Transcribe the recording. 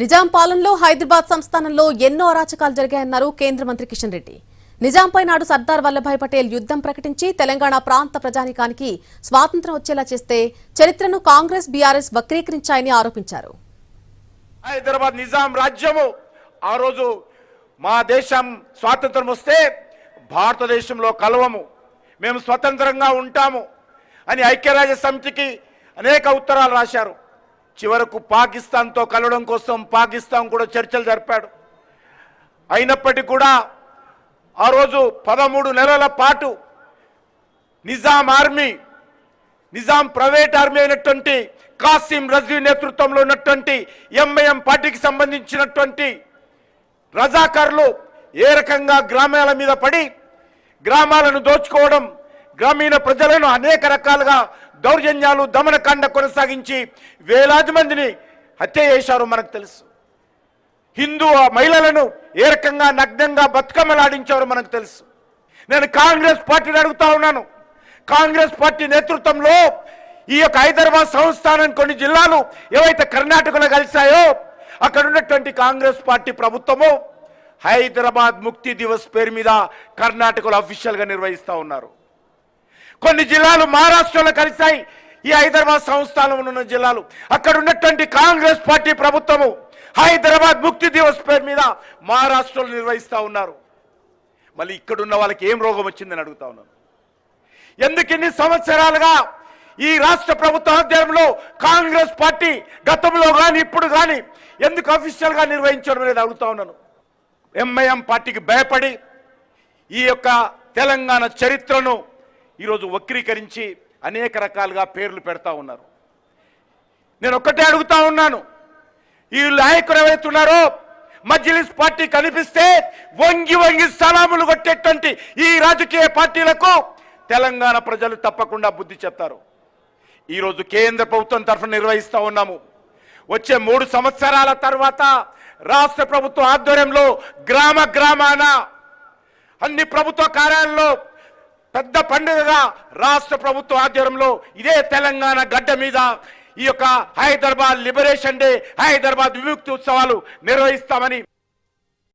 నిజాం పాలనలో హైదరాబాద్ సంస్థానంలో ఎన్నో అరాచకాలు జరిగాయన్నారు కేంద్ర మంత్రి కిషన్ రెడ్డి. నిజాంపై నాడు సర్దార్ వల్లభాయ్ పటేల్ యుద్ధం ప్రకటించి తెలంగాణ ప్రాంత ప్రజానికానికి స్వాతంత్ర్యం వచ్చేలా చేస్తే చరిత్రను కాంగ్రెస్ బీఆర్ఎస్ వక్రీకరించాయని ఆరోపించారు. హైదరాబాద్ నిజాం రాజ్యము ఆ రోజు మా దేశం స్వాతంత్రం వస్తే భారతదేశంలో కలవము మేము స్వతంత్రంగా ఉంటాము అని ఐక్యరాజ్య సమితికి అనేక ఉత్తరాలు రాశారు. చివరకు పాకిస్తాన్తో కలవడం కోసం పాకిస్తాన్ కూడా చర్చలు జరిపాడు. అయినప్పటికీ కూడా ఆ రోజు పదమూడు నెలల పాటు Nizam army Nizam private army అయినటువంటి కాసిం రజ్వీ నేతృత్వంలో ఉన్నటువంటి ఎంఐఎం పార్టీకి సంబంధించినటువంటి రజాకారులు ఏ రకంగా గ్రామాల మీద పడి గ్రామాలను దోచుకోవడం గ్రామీణ ప్రజలను అనేక రకాలుగా దౌర్జన్యాలు దమనకాండ కొనసాగించి వేలాది మందిని హత్య చేశారు మనకు తెలుసు. హిందూ మహిళలను ఏ రకంగా నగ్నంగా బతుకమ్మలాడించారో మనకు తెలుసు. నేను కాంగ్రెస్ పార్టీని అడుగుతా ఉన్నాను. కాంగ్రెస్ పార్టీ నేతృత్వంలో ఈ యొక్క హైదరాబాద్ సంస్థానం కొన్ని జిల్లాలు ఏవైతే కర్ణాటకలో కలిశాయో అక్కడ ఉన్నటువంటి కాంగ్రెస్ పార్టీ ప్రభుత్వము హైదరాబాద్ ముక్తి దివస్ పేరు మీద కర్ణాటకలో అఫీషియల్గా నిర్వహిస్తూ ఉన్నారు. కొన్ని జిల్లాలు మహారాష్ట్రలో కలిశాయి. ఈ హైదరాబాద్ సంస్థానంలో ఉన్న జిల్లాలు. అక్కడ ఉన్నటువంటి కాంగ్రెస్ పార్టీ ప్రభుత్వము హైదరాబాద్ ముక్తి దివస్ పేరు మీద మహారాష్ట్రలో నిర్వహిస్తూ ఉన్నారు. మళ్ళీ ఇక్కడున్న వాళ్ళకి ఏం రోగం వచ్చిందని అడుగుతా ఉన్నాను. ఎందుకు ఇన్ని సంవత్సరాలుగా ఈ రాష్ట్ర ప్రభుత్వ ఆధ్వర్యంలో కాంగ్రెస్ పార్టీ గతంలో కానీ ఇప్పుడు కానీ ఎందుకు అఫీషియల్గా నిర్వహించడం లేదు అడుగుతా ఉన్నాను. ఎంఐఎం పార్టీకి భయపడి ఈ యొక్క తెలంగాణ చరిత్రను ఈరోజు వక్రీకరించి అనేక రకాలుగా పేర్లు పెడతా ఉన్నారు. నేను ఒక్కటే అడుగుతా ఉన్నాను. ఈ నాయకులు ఎవరైతే ఉన్నారో మజ్లిస్ పార్టీ కనిపిస్తే వంగి వంగి సలాములు కొట్టేటువంటి ఈ రాజకీయ పార్టీలకు తెలంగాణ ప్రజలు తప్పకుండా బుద్ధి చెప్తారు. ఈరోజు కేంద్ర ప్రభుత్వం తరఫున నిర్వహిస్తూ ఉన్నాము. వచ్చే మూడు సంవత్సరాల తర్వాత రాష్ట్ర ప్రభుత్వం ఆధ్వర్యంలో గ్రామ గ్రామాన అన్ని ప్రభుత్వ కార్యాలయంలో పెద్ద పండుగగా రాష్ట్ర ప్రభుత్వ ఆధ్వర్యంలో ఇదే తెలంగాణ గడ్డ మీద ఈ యొక్క హైదరాబాద్ లిబరేషన్ డే హైదరాబాద్ విముక్తి ఉత్సవాలు నిర్వహిస్తామని